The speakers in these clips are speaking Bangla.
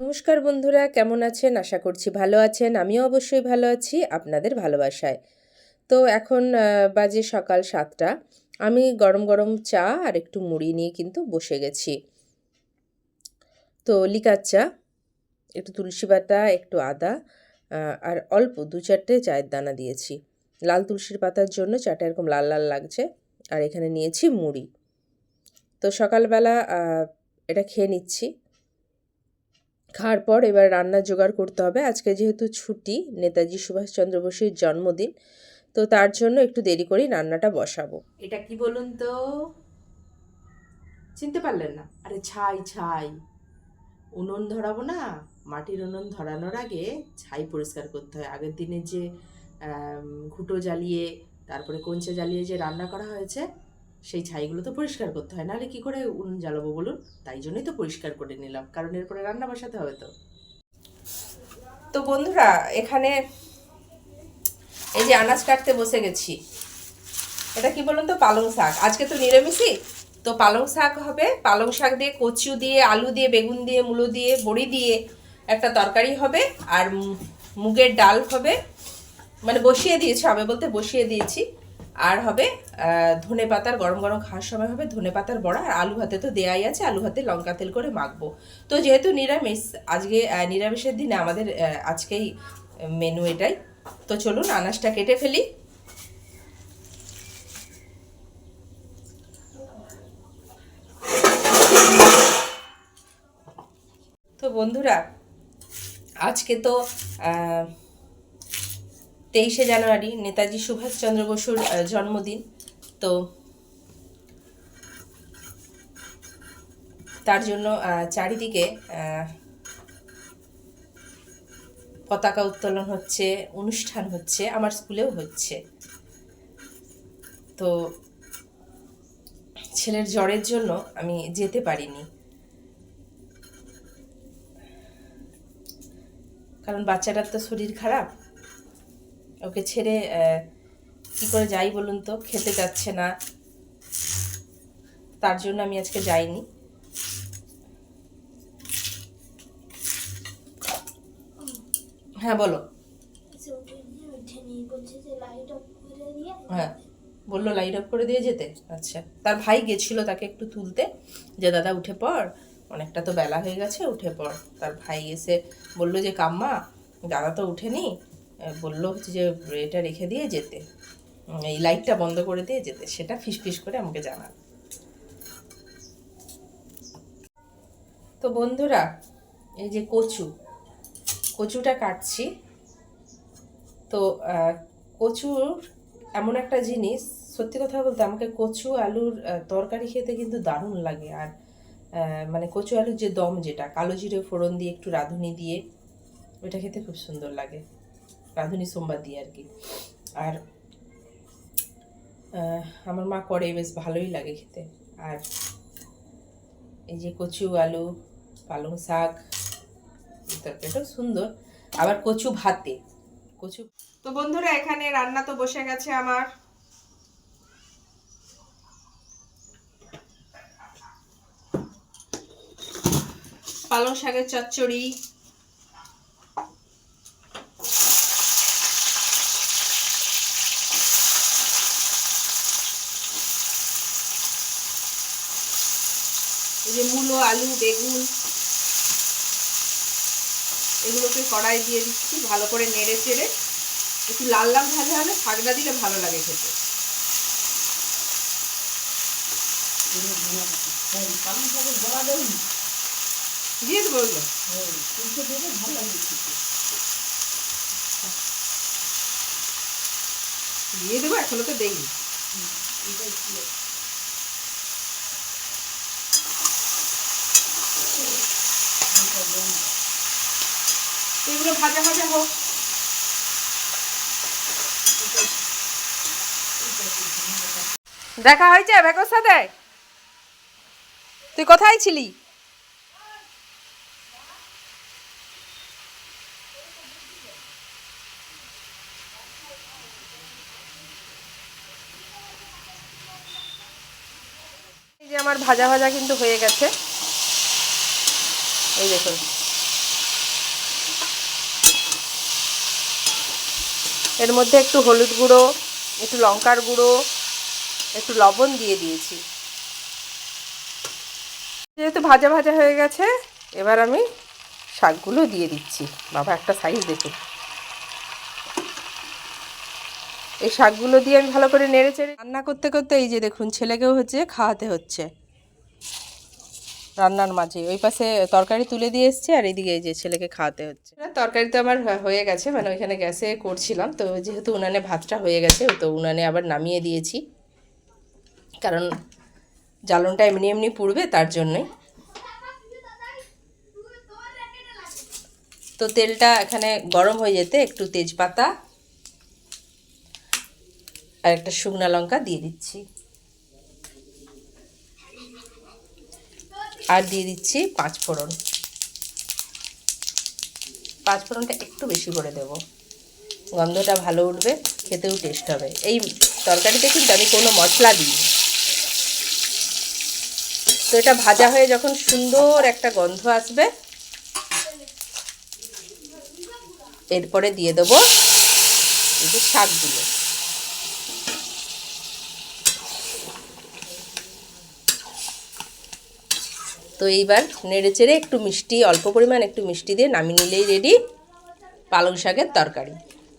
নমস্কার বন্ধুরা, কেমন আছেন? আশা করছি ভালো আছেন। আমিও অবশ্যই ভালো আছি, আপনাদের ভালোবাসায়। তো এখন বাজে সকাল সাতটা। আমি গরম গরম চা আর একটু মুড়ি নিয়ে কিন্তু বসে গেছি। তো লিকার চা, একটু তুলসী পাতা, একটু আদা আর অল্প দু চারটে চায়ের দানা দিয়েছি। লাল তুলসীর পাতার জন্য চাটা এরকম লাল লাল লাগছে আর এখানে নিয়েছি মুড়ি। তো সকালবেলা এটা খেয়ে নিচ্ছি। খাওয়ার পর এবার রান্না জোগাড় করতে হবে। আজকে যেহেতু ছুটি, নেতাজি সুভাষচন্দ্র বসুর জন্মদিন, তো তার জন্য একটু দেরি করেই রান্নাটা বসাবো। এটা কি বলুন তো? চিনতে পারলেন না? আরে ছাই ছাই। উনুন ধরাবো না, মাটির উনুন ধরানোর আগে ছাই পরিষ্কার করতে হয়। আগের দিনে যে ঘুঁটো জ্বালিয়ে, তারপরে কঞ্চে জ্বালিয়ে যে রান্না করা হয়েছে সেই ছাইগুলো তো পরিষ্কার করতে হয়, নাহলে কি করে উনুন জ্বালাবো বলুন? তাই জন্যই তো পরিষ্কার করে নিলাম, কারণ এরপরে রান্না বসাতে হবে তো। তো বন্ধুরা, এখানে এই যে আনাজ কাটতে বসে গেছি। এটা কি বলুন তো, পালং শাক। আজকে তো নিরামিষই, তো পালং শাক হবে। পালং শাক দিয়ে কচু দিয়ে, আলু দিয়ে, বেগুন দিয়ে, মুলো দিয়ে, বড়ি দিয়ে একটা তরকারি হবে, আর মুগের ডাল হবে। মানে বসিয়ে দিয়েছি হবে বলতে বসিয়ে দিয়েছি। আর হবে ধনে পাতার, গরম গরম খাওয়ার সময় হবে ধনে পাতার বড়া, আর আলু ভাতে তো দেয়াই আছে, আলু ভাতে লঙ্কা তেল করে মাখবো। তো যেহেতু নিরামিষ, আজকে নিরামিষের দিনে আমাদের আজকেই মেনু এটাই। তো চলুন আনাজটা কেটে ফেলি। তো বন্ধুরা, আজকে তো তেইশে জানুয়ারি নেতাজি সুভাষচন্দ্র বসুর জন্মদিন। তো তার জন্য চারিদিকে পতাকা উত্তোলন হচ্ছে, অনুষ্ঠান হচ্ছে, আমার স্কুলেও হচ্ছে। তো ছেলের জ্বরের জন্য আমি যেতে পারিনি। কারণ বাচ্চাটার তো শরীর খারাপ। ওকে ছেড়ে কি করে যাই বলুন তো? খেতে যাচ্ছে না। তার জন্য আমি আজকে যাইনি। হ্যাঁ বলো। দিয়ে হ্যাঁ বলল লাইট অফ করে দিয়ে যেতে। আচ্ছা তার ভাই গেছিল তাকে একটু তুলতে। যে দাদা উঠে পড়। অনেকটা তো বেলা হয়ে গেছে উঠে পড়। তার ভাই এসে বলল যে কাম্মা দাদা তো উঠেনি। বলল হচ্ছে যে, এটা রেখে দিয়ে যেতে। এই লাইটটা বন্ধ করে দিয়ে যেতে। সেটা ফিস ফিস করে আমাকে জানান তো বন্ধুরা, এই যে কচু, কচুটা কাটছি। তো কচুর এমন একটা জিনিস, সত্যি কথা বলতে আমাকে কচু আলুর তরকারি খেতে কিন্তু দারুণ লাগে। আর মানে কচু আলুর যে দম যেটা, কালো জিরে ফোড়ন দিয়ে একটু রাঁধুনি দিয়ে, ওইটা খেতে খুব সুন্দর লাগে। রাঁধুনি সোমবার দিয়ে আর কি। আর আমার মা করে, বেশ ভালোই লাগে খেতে। আর এই যে কচু, আলু, পালং শাক তরকারিটাও সুন্দর। আবার কচু ভাতে। কচু তো বন্ধুরা, এখানে রান্না তো বসে গেছে আমার। পালং শাকের চচ্চড়ি এই যে মূলো, আলু, বেগুন, এগুলোকে কড়াই দিয়ে দিচ্ছি, ভালো করে নেড়ে চেড়ে। একটু লাল লাল ভাজা হলে শাকটা দিলে ভালো লাগে খেতে। দিয়ে দেবো ওগুলো? দিয়ে দেবো, এখনও তো দেইনি। এগুলো ভাজা ভাজা হোক। দেখা হয়েছে ভেকর সাথে? তুই কোথায় ছিলি? যে আমার ভাজা ভাজা কিন্তু হয়ে গেছে। এই দেখুন। এর মধ্যে একটু হলুদ গুঁড়ো, একটু লঙ্কার গুঁড়ো, একটু লবণ দিয়ে দিয়েছি। যেহেতু ভাজা ভাজা হয়ে গেছে, এবার আমি শাকগুলো দিয়ে দিচ্ছি। বাবা, একটা সাইজ দেখুন। এই শাকগুলো দিয়ে আমি ভালো করে নেড়ে চেড়ে রান্না করতে করতে এই যে দেখুন, ছেলেকেও হচ্ছে, খাওয়াতে হচ্ছে। রান্নার মাঝে। ওই পাশে তরকারি তুলে দিয়ে এসছে আর এইদিকে এই যে ছেলেকে খাওয়াতে হচ্ছে। তরকারি তো আমার হয়ে গেছে মানে ওইখানে গ্যাসে করছিলাম। তো যেহেতু উনানে ভাতটা হয়ে গেছে, তো উনানে আবার নামিয়ে দিয়েছি। কারণ জ্বালনটা এমনি এমনি পুড়বে, তার জন্যই। তো তেলটা এখানে গরম হয়ে যেতে একটু তেজপাতা আর একটা শুকনো লঙ্কা দিয়ে দিচ্ছি। আর দিয়ে দিচ্ছি পাঁচ ফোড়ন। পাঁচ ফোড়নটা একটু বেশি করে দেব। গন্ধটা ভালো উঠবে, খেতেও টেস্ট হবে। এই তরকারিতে কিন্তু আমি কোনো মশলা দিই তো এটা ভাজা হয়ে যখন সুন্দর একটা গন্ধ আসবে, এরপরে দিয়ে দেবো শাকগুলো। তো এইবার নেড়ে চেড়ে একটু মিষ্টি, অল্প পরিমাণ একটু মিষ্টি দিয়ে নামিয়ে নিলেই রেডি পালং শাকের তরকারি।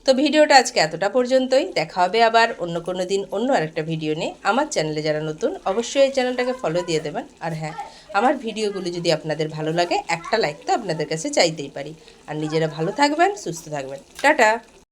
তো ভিডিওটা আজকে এতটা পর্যন্তই। দেখা হবে আবার অন্য কোনো দিন অন্য আরেকটা ভিডিও নিয়ে। আমার চ্যানেলে যারা নতুন, অবশ্যই এই চ্যানেলটাকে ফলো দিয়ে দেবেন। আর হ্যাঁ আমার ভিডিওগুলো যদি আপনাদের ভালো লাগে, একটা লাইক তো আপনাদের কাছে চাইতেই পারি। আর নিজেরা ভালো থাকবেন, সুস্থ থাকবেন। টাটা!